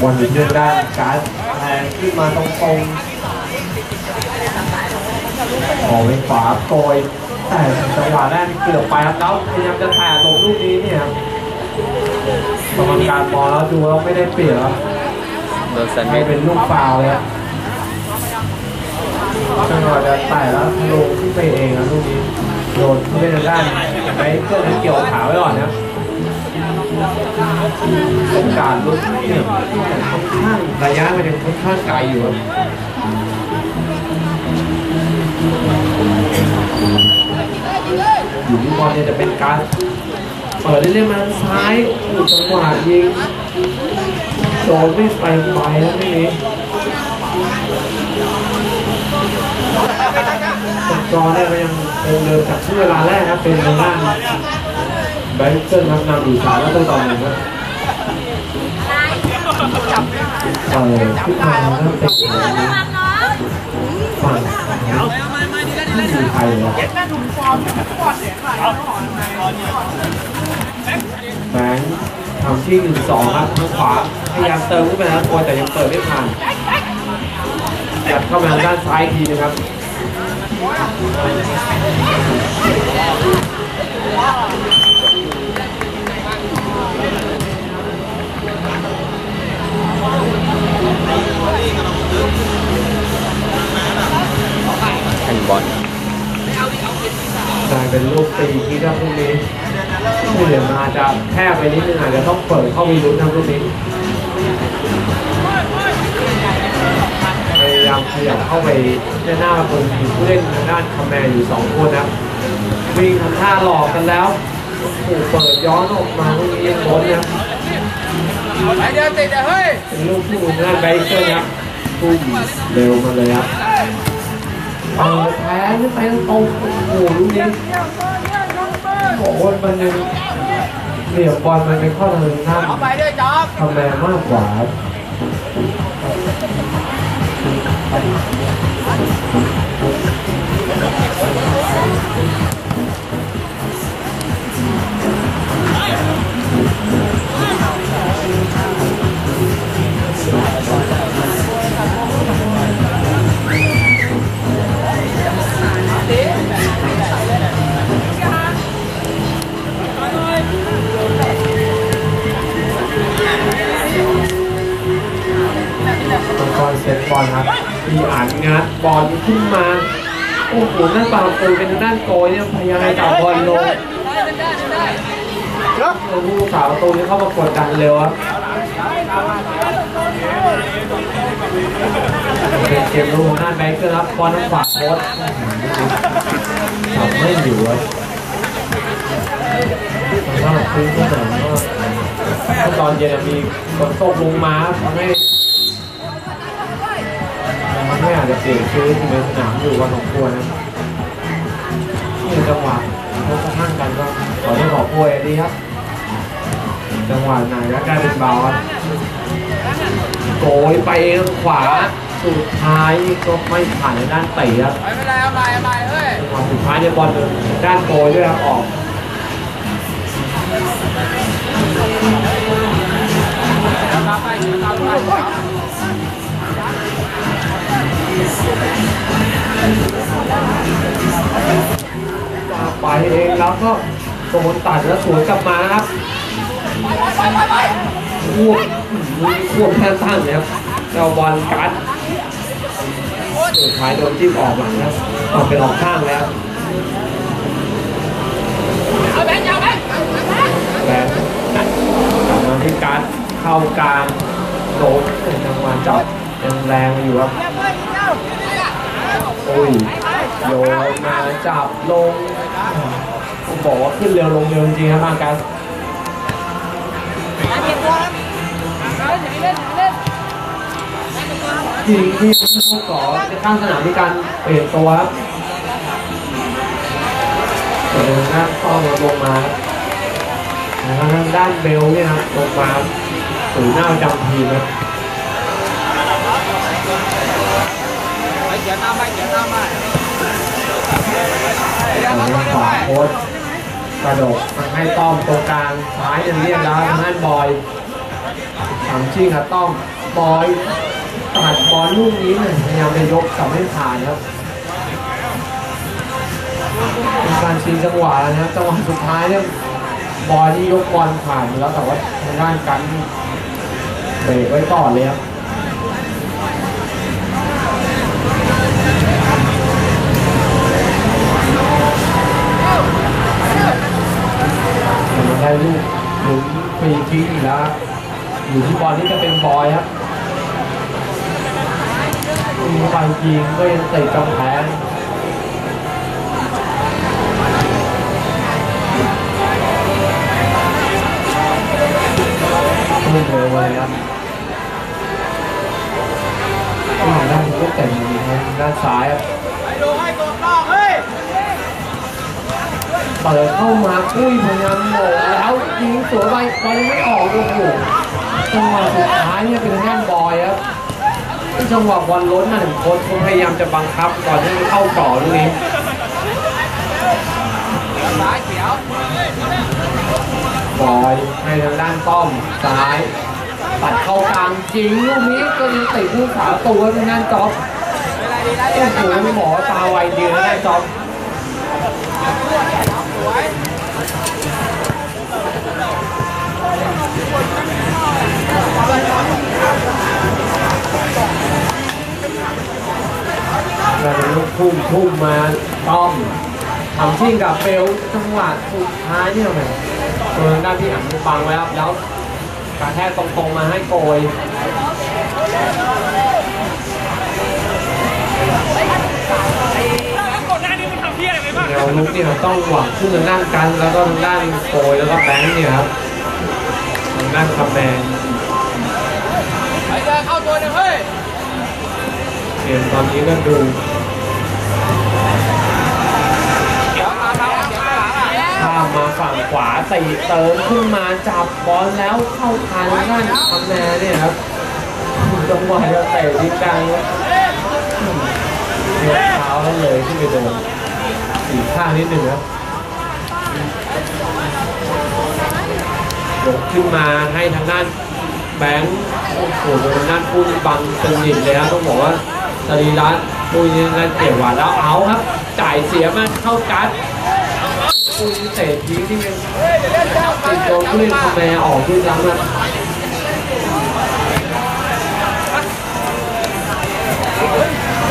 บอลอยู่ที่ด้านการดแทงขึ้นมาตรงตรงออกไปขวาโกยแต่จังหวะแรกเกือบไปครับแล้วพยายามจะแตะลงลูกนี้เนี่ยครับกรรมการมองแล้วดูแล้วไม่ได้เปรียบครับโดนแซนด์ไม่วิชเป็นลูกฟาวล์เลยครับจังหวะจะแตะแล้วลงขึ้นไปเองครับลูกนี้โดนขึ้นไปทางด้านไปเพื่อนเกี่ยวขาไว้ก่อนนะครับ โอกาสลุกเนี่ยค่อนข้างระยะมันยังค่อนข้างไกลอยู่อยู่ที่บอลเนี่ยจะเป็นการเปิดเล่นๆมาซ้ายอู้จังหวะยิงโดนไม่ไปไปแล้วนี่นี้ตัดกรได้ก็ยังคงเดินจากช่วงเวลาแรกครับเป็นทางด้าน แบงค์เกิลครับนำอยู่สามแล้วตัวต่อหนึ่งครับเออขึ้นมาแล้วเตะเลยนะฝั่งไม่มีใครเลยครับแบงค์ทำที่หนึ่งสองครับทางขวาพยายามเติมขึ้นไปแล้วโกยแต่ยังเปิดไม่ผ่านยัดเข้ามาด้านซ้ายทีนะครับ ลูกตีที่ครับลูกนี้ผู้เหลือมาจะแคบไปนิดนึงอาจจะต้องเปิดเข้าวีรุ้นทำลูกนี้พยายามขยับเข้าไปด้านหน้าประตูมีผู้เล่นทางด้านคาแมนอยู่สองคนนะครับวิ่งทำท่าหลอกกันแล้วโอ้โหเปิดย้อนออกมาลูกนี้ยังล้นนะครับไปเดินติดอะเฮ้ยเป็นลูกที่มุมด้านไบเกอร์ครับพุ่งเร็วมาเลยครับเปิดแพ้ขึ้นไปตรงโอ้โหลูกนี้ โอ้โหมันยังเหลี่ยมบอลมันเป็นข้อทางหน้าเอาไปด้วยจ๊อบทำแรงมากกว่า บมังกรเซตบอลครับมีอ่านงัดบอลขึ้นมาโอ้โหหน้าปาปูเป็นด้านโกยเนี่ยพยายามจะจับบอลลงแล้วผู้สาวประตูนี้เข้ามากดดันเร็วครับเป็นเกมลูกหน้าแบงค์ก็รับบอลทางขวาโค้ดทำไม่อยู่ครับสำหรับพื้นที่สนามก็ตอนเย็นมีฝนตกลงมาทำให้ มันไม่อาจจะเปลี่ยนชีวิตในสนามอยู่วันสองควรนะนี่จังหวะเขากระทั่งกันก็ขอจะบอกพวยดีครับ จังหวะไหนแล้วกลายเป็นเบาครับโกยไปทางขวาสุดท้ายก็ไม่ผ่านในด้านเตะครับไม่เป็นไรเอาใหม่เอาใหม่เฮ้ยจังหวะสุดท้ายในยบอลด้านโกยด้วยครับออกตามไปตามไป ไปเองแล้วก็โดนตัดแล้วสวนกลับมาครับควบควบแทนตั้งเลยครับเจ้าบอลกัดสุดท้ายโดนจิ้มออกหลังครับออกเป็นออกข้างแล้วแบงค์เอาแบงค์แรงกลับมาที่การเข้ากลางโดนจังหวะจับยังแรงอยู่ครับ โอ้ยโยนมาจับลงผมบอกว่าขึ้นเร็วลงเร็วจริงครับมากัสจริงที่ลูกขอจะตั้งสนามในการเปลี่ยนตัวครับเดินหน้าข้อมาลงมาทางด้านเบลเนี่ยนะลงมาสูงหน้าประจำทีมนะ ขียนตามไปเขียนตามไปทางด้านขวาโค้ชกระโดดมาให้ต้อมตรงกลางซ้ายยังเรียกแล้วทางด้านบอยทำชิ่งครับต้อมบอยตัดบอลลูกนี้เนี่ยพยายามจะยกกลับไม่ผ่านครับเป็นการชิงจังหวะนะครับจังหวะสุดท้ายเนี่ยบอยนี่ยกบอลผ่านไปแล้วแต่ว่าทางด้านกันเบรกไว้ก่อนเลยครับ มันได้ลูกหลุมฟรีคิกอีกแล้วอยู่ที่บอลที่จะเป็นบอยครับมีไปยิงก็ยังติดกำแพงไม่เร็วเลยครับทางด้านลูกเตะทางด้านซ้ายครับ เปิดเข้ามาอุ้ยพยายามโหมแล้วยิงสวนไปบอลยังไม่ออกโอ้โหจังหวะสุดท้ายเนี่ยเป็นทางด้านบอยครับจังหวะบอลล้นน่ะโค้ชเขาพยายามจะบังคับก่อนที่จะเข้ากรอบลูกนี้ซ้ายเขียวบอยให้ทางด้านป้อมซ้ายตัดเข้ากลางจริงลูกนี้ก็ยังติดผู้ขาตัวทางด้านจอบเป็นไรดีนะโอ้โหไม่หมอตาไวเดีนะด้านจ็อบ สวยแล้วเป็นลูกพุ่งพุ่งมาต้อมทำชิ่งกับเบลจังหวะสุดท้ายเนี่ยแหมตัวทางด้านที่อันบังไว้ครับแล้วกระแทกตรงๆมาให้โกย ลุกเนี่ยต้องหวังขึ้นทางด้านกันแล้วก็ทางด้านโกยแล้วก็แบงค์เนี่ยครับทางด้านคาแมนไปเดินเข้าตัวหนึ่งเฮ้ยเกมตอนนี้ก็ดูเขียวตามมาเขียวข้างหลังอะข้ามมาฝั่งขวาตีเติมขึ้นมาจับบอลแล้วเข้าทางด้านคาแมนเนี่ยครับจังหวะจะเตะทิ้งกลางครับเทียบเท้าแล้วเลยขึ้นไปโดน สีข้างนิดหนึ่งครับยกขึ้นมาให้ทางด้านแบงค์โอ้โหทางด้านปุ้บังสนิทเลยครับต้องบอกว่าสรีระปุ้ยนี่นั่นเจ็บหวาดแล้วเอาครับ จ่ายเสียมาเข้ากัดปุ้ยเตะทิ้งที่เป็นติดโดนผู้เล่นคาแมร์ออกด้วยซ้ำครับ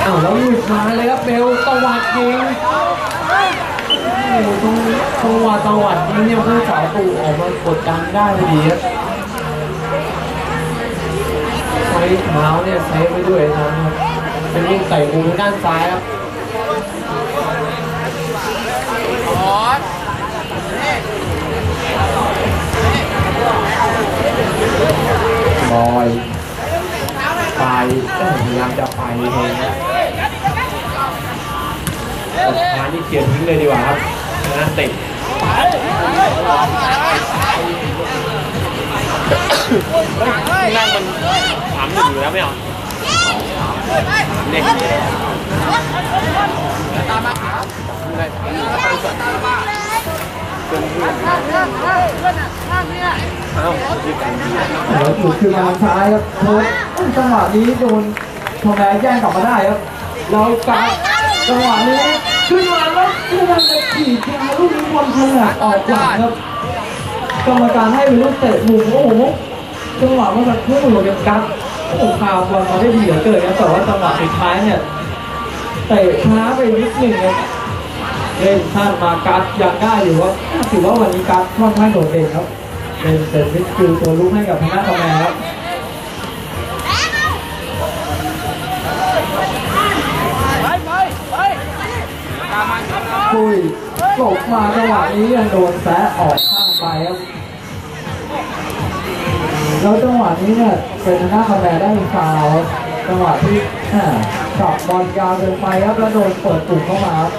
อ้าวแล้วลุดมาเลยครับเบลตวัดยิง จังหวะจังหวะนี้เนี่ยผู้สาวตูออกมากดดันได้ดีครับใช้เท้าเนี่ยเซฟไว้ด้วยนะครับเป็นลูกใส่มุมด้านซ้ายครับขอดนี่บอยไปพยายามจะไปเอง นี่เกียร์ทิ้งเลยดีกว่าครับนะติดนั่งมันถามหนึ่งอยู่แล้วไม่เอาเด็กตามมาเขียวตามมาเอ้ารีบกันแล้วถูกคือมาซ้ายครับโค้ชจังหวะนี้โดนทองแดงแย่งกลับมาได้ครับแล้วการจังหวะนี้ ขึ้นมาแล้วขึ้นมาเลยขี่เพียงลูกนี้บอลถนัดออกหลังครับกรรมการให้เป็นลูกเตะมุมโอ้โหจังหวะเมื่อสักครู่หลบกัดโอ้โหข่าวบอลมาได้ดีเหลือเกินครับแต่ว่าจังหวะสุดท้ายเนี่ยเตะช้าไปนิดหนึ่งครับเล่นพลาดมากัดยังได้อยู่ว่าถือว่าวันนี้กัดค่อนข้างโดดเด่นครับเป็นเป็นมิดฟิลด์ตัวลุกให้กับทางด้านกำแพงครับ มาเขียวคุยหลบมาจังหวะนี้ยังโดนแซะออกข้างไปครับแล้วจังหวะนี้เนี่ยเป็นทางด้าคาแมได้ฟาวจังหวะที่อ่าจับบอลยาวเกินไปครับแล้วโดนเปิดปุ่มเข้ามาครับ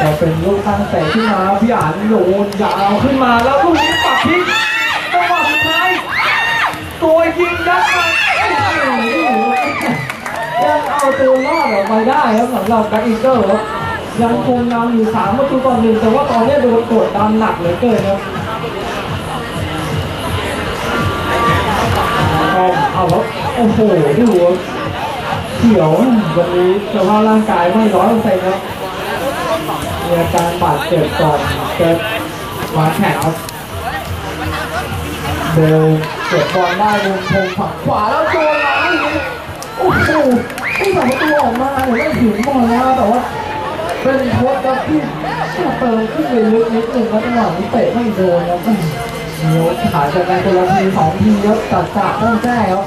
จะเป็นลูกตั้งเตะขึ้นมาพี่อันโยนยาวขึ้นมาแล้วลูกนี้ปักพลิกจังหวะสุดท้ายตัวยิงยัดมา โอ้โหยังเอาตัวรอดออกมาได้ครับสำหรับแบ็คอีเกิลครับยังคงนำอยู่สามประตูต่อหนึ่งแต่ว่าตอนนี้โดนกดดันหนักเหลือเกินครับเอาแล้วโอ้โหดูเขียววันนี้สภาพร่างกายไม่ร้อยเปอร์เซ็นต์ครับมีอาการบาดเจ็บก่อนจะมาแข่งครับเบลเก็บบอลได้วงพงฝั่งขวาแล้วโดนมาลูกนี้โอ้โหที่สองประตูออกมาเนี่ยไม่ถึงบอลแล้วแต่ว่า เป็น โค้ชครับที่เติมขึ้นไปลึกนิดนึงแล้วจังหวะนี้เตะไม่โดนครับมีโอกาสจากการคนละทีสองทีครับจัดจ่าต้องแก้ครับ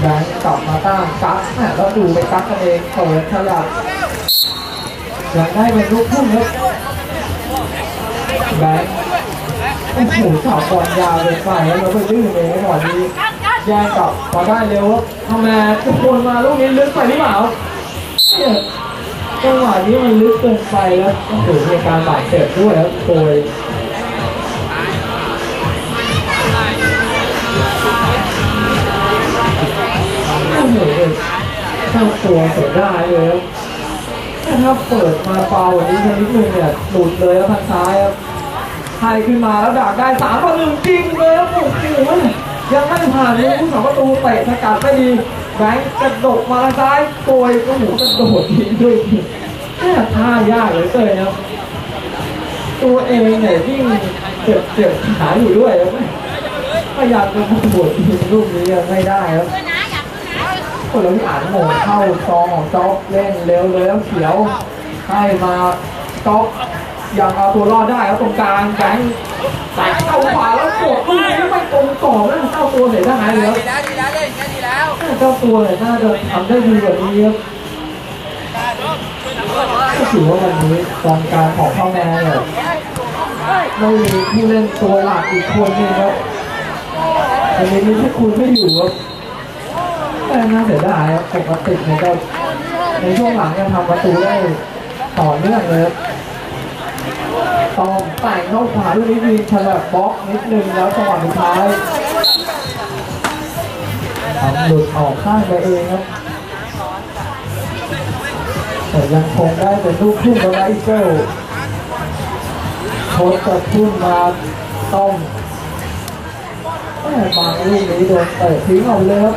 แบงค์กลับมาตั้งกั๊กนี่ยแล้วดูไปกั๊กกันเองเปิดฉลับอยากได้เป็นลูกพุ่งครับแบงค์โอ้โหสาวบอลยาวเลยไปแล้วเราไปลื่นเองก่อนนี้แย่งกลับมาได้เร็วครับทำไมทุกคนมาลูกนี้ลึกไปหรือเปล่า จังหวะนี้มันลึกเกินไปแล้วโอ้โหมีอาการบาดเจ็บด้วยครับโดยโอ้โหเจ้าตัวเสียได้เลยครับถ้าเปิดมาเปล่าวันนี้นิดหนึ่งเนี่ยหลุดเลยแล้วทางซ้ายครับไทยขึ้นมาแล้วดักได้สามต่อหนึ่งจริงเลยครับโอ้โหยังไม่ผ่านเลยผู้สาประตูเตะสกัดไม่ดี แบงค์กระโดดมาซ้ายโกยโอ้โหกระโดดทิ้งด้วยแค่ท่ายากเหลยเกินครับตัวเองเนี่ยยิ่งเจ็บเจ็บขาอยู่ด้วยครับพยายามจะมาบวชทีมลูกนี้ยังไม่ได้ครับคนเราอ่านหมดเข้าซองของจ๊อบเล่นเร็วเลยแล้วเขียวให้มาจ๊อบ ยังเอาตัวรอดได้แล้วตรงกลางแบงค์แบงค์เข้าขวาแล้วกดลูกนี้ไม่ตรงกรอบแล้วเจ้าตัวเสียได้เลยครับดีแล้วดีแล้วเล่นแค่ดีแล้วเจ้าตัวเนี่ยน่าจะทำได้ดีกว่านี้ครับก็ถือว่าวันนี้กองกลารของพ่อแม่เนี่ยไม่มีผู้เล่นตัวหลักอีกคนนึงครับวันนี้มีที่คุณไม่อยู่ครับแต่น่าเสียดายครับปกติเนี่ยก็ในช่วงหลังยังทำประตูได้ต่อเนื่องเลยครับ ต้องแต่งเข้าขวาลูกนี้มีฉลับบล็อกนิดนึงแล้วจังหวะสุดท้ายทำหลุดออกข้างไปเองครับแต่ยังคงได้เป็นลูกทุ่งกับไลเกิลโคตรจะทุ่มมาต้อมแม่บางลูกนี้โดนเตะทิ้งเอาเลยครับ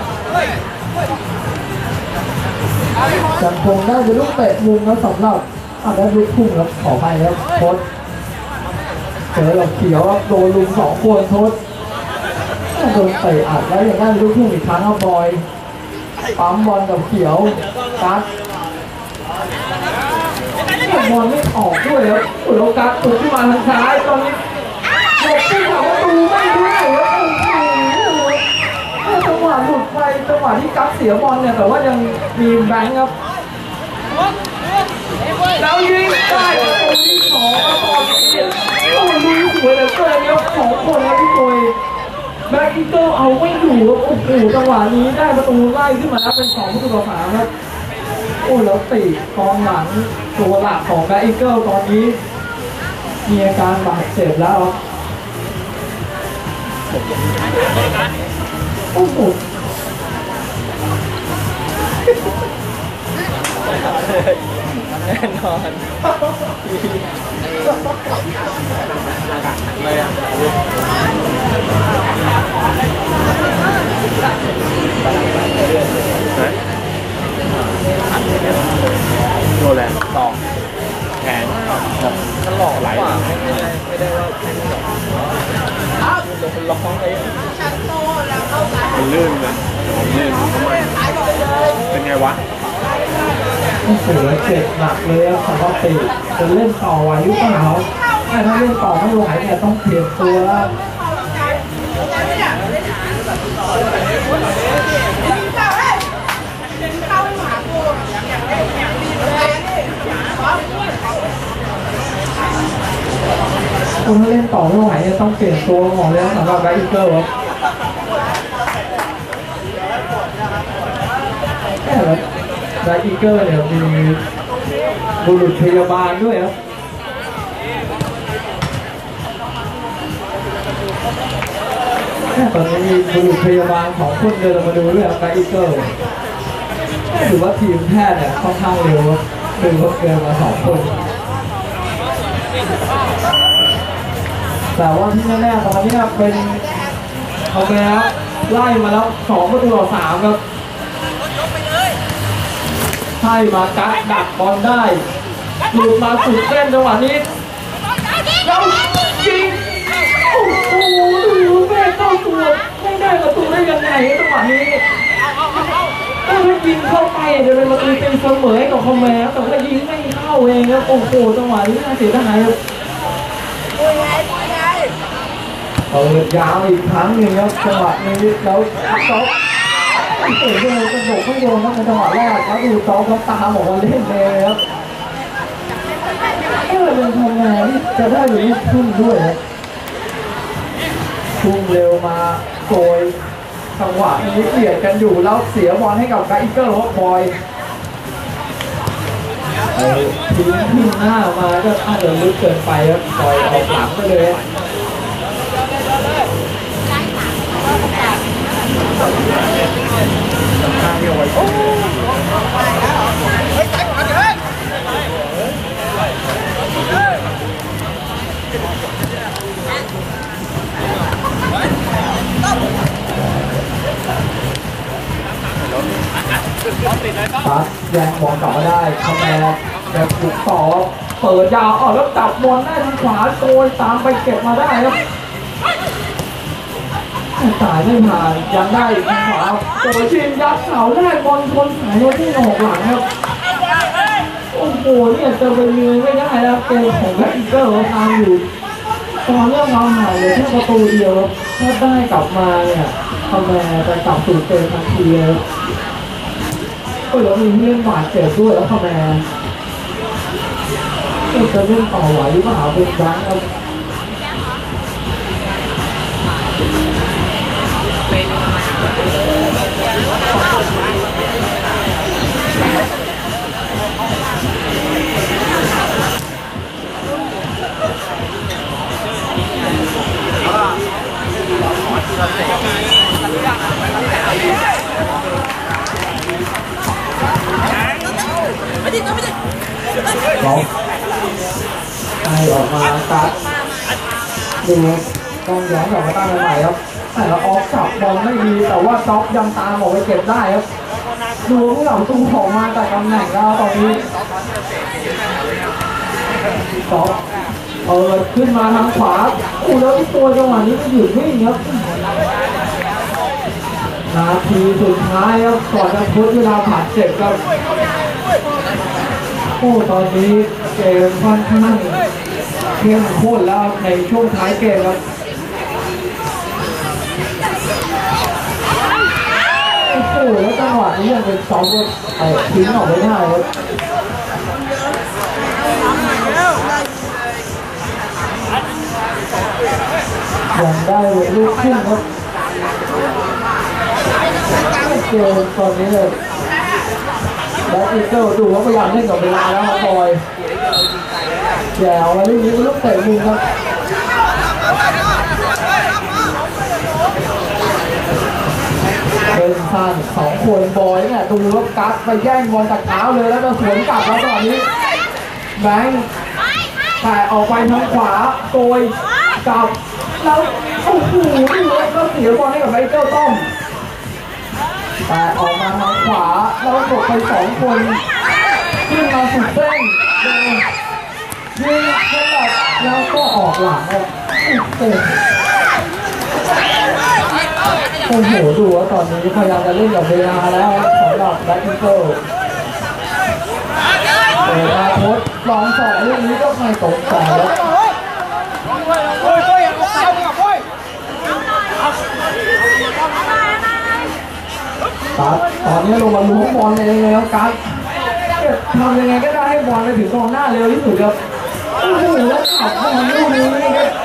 ยังคงได้เป็นลูกเตะมุมนะสำหรับ อะได้ลูกพุ่งครับขอไปครับโทษเจอกับเขียวครับโดนลุมสองคนโทษโดนเตะอัดแล้วยังได้ลูกพุ่งอีกครั้งครับบอยปั๊มบอลกับเขียวกัดบอลไม่ออกด้วยครับโอ้โหกัดตุกขึ้นมาทางซ้ายตอนนี้หลบที่เขาประตูไม่ได้ครับโอ้โหจังหวะหลุดไปจังหวะที่กั๊กเสียบอลเนี่ยแต่ว่ายังมีแบงค์ครับ แล้วยิงได้ประตูที่สองครับตอนนี้โอ้โหดูสวยเหลือเกินครับสองคนแล้วพี่โกยแบ็คอีเกิลเอาไม่อยู่ครับโอ้โหจังหวะนี้ได้ประตูไล่ขึ้นมาแล้วเป็นสองประตูต่อสามครับโอ้แล้วตีกองหลังตัวหลักของแบ็คอีเกิลตอนนี้มีอาการบาดเจ็บแล้วครับโอ้โห แน่นอนเลยอะไหนโดนแรงต่อแขนถ้าหลอกไหลไม่ได้ว่าไม่ได้โดนร้องไปมันลื่นเลยมันลื่นทำไมเป็นไงวะ เสือเจ็บหนักเลยสำหรับติจะเล่นต่อไหวหรือเปล่าถ้าเล่นต่อไม่ไหวเนี่ยต้องเปลี่ยนตัวแล้วคุณเล่นต่อไม่ไหวจะต้องเปลี่ยนตัวหมอแล้วสำหรับไรอีเกอร์ครั ไบอีเกิลเนี่ยมีบุรุษพยาบาลด้วยครับแค่ตอนนี้มีบุรุษพยาบาลของคนเดินมาดูด้วยครับไบอีเกิลถือว่าทีมแพทย์เนี่ยค่อนข้างเร็วครับคือว่าเกินมาสองคนแต่ว่าที่แน่ๆตอนนี้เป็นเอาไปแล้วไล่มาแล้วสองประตูต่อสามครับ ใช่มากัดดักบอลได้หลุดมาสุดเส้นจังหวะนี้แล้วยิงโอ้โหดูแม่เข้าตัวไม่ได้ประตูได้ยังไงจังหวะนี้ถ้ามันยิงเข้าไปจะเป็นประตูเป็นเสมอให้กับคอมแมนแต่ว่ายิงไม่เข้าเองครับโอ้โหจังหวะนี้น่าเสียดายครับเปิดยาวอีกครั้งหนึ่งครับจังหวะนี้แล้วจ๊อบ เตะโดนกระโดดไม่โดนครับในจังหวะแรกแล้วดูจ๊อบเขาตามออกมาเล่นเลยครับเออเป็นทำงานที่จะได้หรือทุ่มด้วยครับทุ่มเร็วมาโกยจังหวะนี้เบียดกันอยู่แล้วเสียบอลให้กับไกอีเกอร์ฮอกบอยไอ้ทิ้งขึ้นหน้ามาก็อาจจะลึกเกินไปครับปล่อยออกหลังไปเลย ครับตัดแยงบอลกลับมาได้คาแมนแบบถูกต่อเปิดยาวอ๋อแล้วจับบอลได้ทางขวาโกยตามไปเก็บมาได้ครับ สายไม่ผ่านยังได้อีกขวาโกยชินยัดเสาแรกบอลชนสายรถที่ออกหลังครับโอ้โหเนี่ยจะเป็นเงยไม่ได้แล้วเกมของแบ็คอีเกอร์เขาทำอยู่ตอนเรื่องเราหายเลยแค่ประตูเดียวถ้าได้กลับมาเนี่ยคาแมจะกลับสู่เกมทันทีเลยครับเออแล้วมีเรื่องบาดเจ็บด้วยแล้วคะแนนเออจะเล่นต่อไหวหรือเปล่าเป็นดังครับ จ็อบยังตามออกไปเก็บได้ครับดูที่เหล่าตู้ของมาแต่ตำแหน่งแล้วตอนนี้จ็อบเปิดขึ้นมาทางขวาอู้แล้วที่ตัวจังหวะนี้ก็หยุดวิ่งครับนาทีสุดท้ายครับก่อนจะพุทดเวลาผ่านเจ็บครับโอ้ตอนนี้เกมค่อนข้างเข้มข้นแล้วในช่วงท้ายเกมครับ โอ้โหแล้วจังหวะนี้ยังเป็นสองก็เอ่อทิ้งออกไม่ได้ครับยังได้ลูกขึ้นครับเกมตอนนี้เลยแบ็คอีเกิลดูว่าพยายามเล่นกับเวลาแล้วครับบอยแย่เอาไว้ลูกนี้ลูกเตะมุมครับ สั้นสองคนบอยเนี่ยดูว่ากัดไปแย่งบอลจากเท้าเลยแล้วก็สวนกลับแล้วตอนนี้แบงค์แต่ออกไปทางขวาโกยกลับแล้วโอ้โหดูแล้วก็เสียบอลให้กับไมเคิลต้อมแต่ออกมาทางขวาแล้วกดไปสองคนขึ้นมาสุดเส้นเดินยิงสลับแล้วก็ออกหลังโอ้โห อ้โหดูว่าตอนนี้พยายามจะเล่นกับเวลาแล้วสำหรับแบ็คพิเกิลเปิดมาโพสลองสองเรื่องนี้ก็ไม่ตกใจแล้วครับตอนนี้ลงมาล้วงบอลเองเลยครับการดทำยังไงก็ได้ให้บอลไปถึงกองหน้าเร็วที่สุดครับโอ้โหแล้วขับบอลลูกนี้ครับ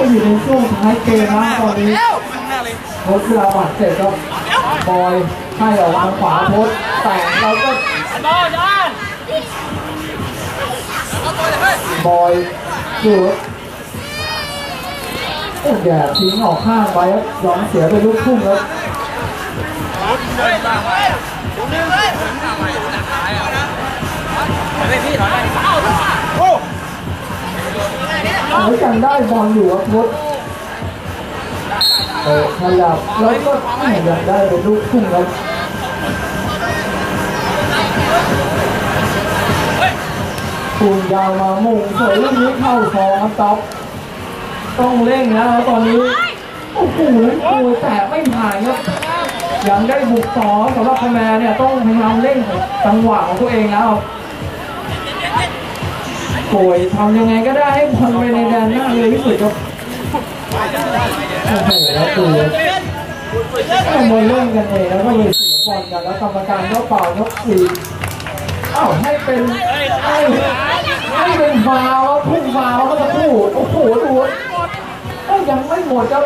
ก็อยู่ในช่วงท้ายเกมนะตอนนี้โพสต์เวลาบาดเจ็บครับบอยให้ออกทางขวาโพสต์แต่เราก็บอลจอนบอยดูครับโอ้แย่ทิ้งออกข้างไปครับยอมเสียไปลูกทุ่งครับแล้วยั งได้บอลอยู่ครับพสต์เออขยับแล้วก็ยังได้เป็นลูกทุ่งครับปูนยาวมามุ่งสวยลูกนี้เข้าซองครับต๊อกต้องเร่งนะครับตอนนี้ โอ้โหโอ้ยแต่ไม่ผ่านครับยังได้บุกต่อสำหรับคะแนนเนี่ยต้องพยายามเร่งจังหวะของตัวเองแล้ว โอยทำยังไงก็ได้ให้บอลไปในแดนหน้าเลยที่สุดครับโอ้โหแล้วคือต้องมาเล่นกันเองแล้วก็เลยเสียบอลกันแล้วกรรมการก็เป่ายกสีอ้าวให้เป็นให้ให้เป็นฟาวพุ่งฟาวก็จะพูดโอ้โหดูก็ยังไม่หมดครับ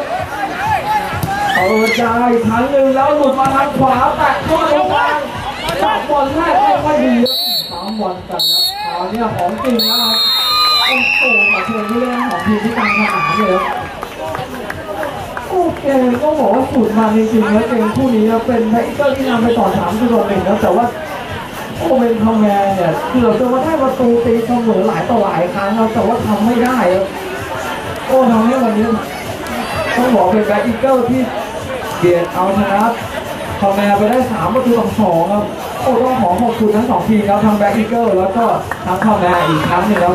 เปิดใจอีกครั้งหนึ่งแล้วหลุดมาทางขวาแตะเข้ามาตรงกลางจับบอลแรกไม่ค่อยดีสามบอลกันแล้ว คราวนี้ของจริงนะครับโอ้โหขอเชิญผู้เล่นของทีมที่การทหารเลยครับโอเคก็บอกว่าสุดมาจริงๆแล้วเกมคู่นี้นะเป็นไทเกอร์ที่นำไปต่อสามต่อหนึ่งนะแต่ว่าโอ้เป็นคอมแมนเนี่ยเกือบจะมาได้ประตูตีเสมอหลายต่อหลายครั้งครับแต่ว่าทำไม่ได้ครับโอ้ทำให้วันนี้ต้องบอกเป็นแบ็คอีเกิลที่เบียดเอาชนะคอมแมนไปได้สามประตูต่อสองครับ โอ้ต้องขอขอบคุณทั้งสองทีมครับทั้งแบ็คอีเกิลแล้วก็ทั้งข้าวแม่อีกครั้งหนึ่งครับ